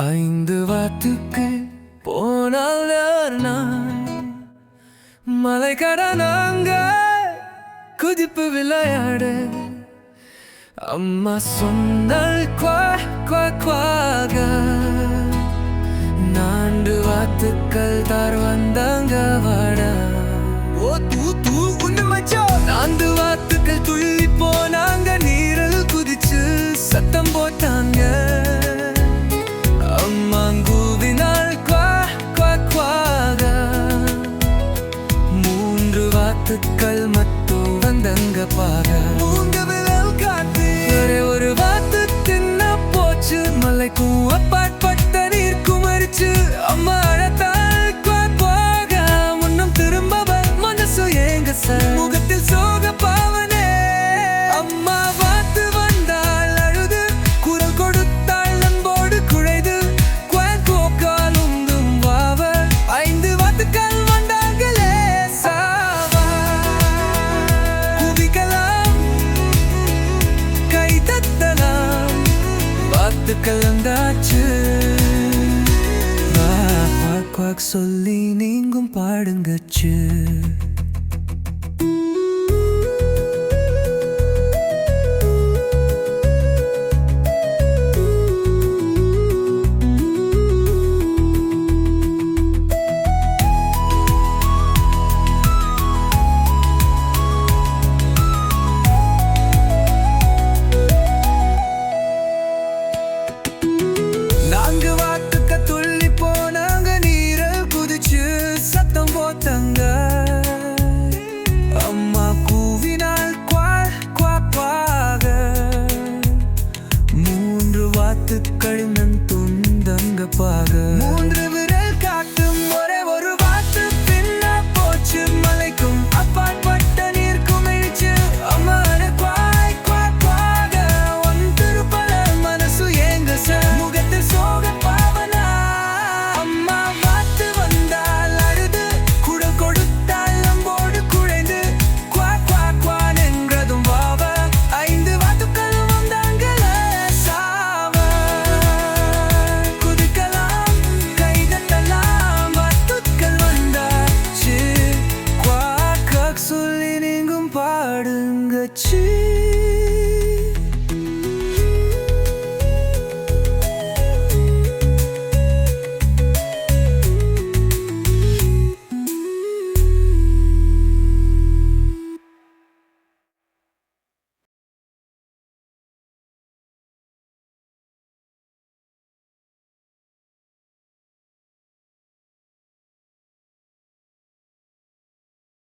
ஐந்து வாத்துக்கு போனால் நான்? மலை கடனாங்க குதிப்பு விளையாட. அம்மா சொன்னால் குவா குவா குவாக. நான்கு வாத்துக்கள் தார் வந்தாங்க வாடா. ஓ தூ தூ உன்னை மச்சா. நான்கு வாத்துக்கள் துள்ளி போனாங்க நீரல் குதிச்சு சத்தம் போட்டான் மூன்று வாத்துக்கள் மட்டும் வந்தங்க வாத்துக்கள் கலந்தாச்சு. வா சொல்லி நீங்கும் பாடுங்கச்சு. 去。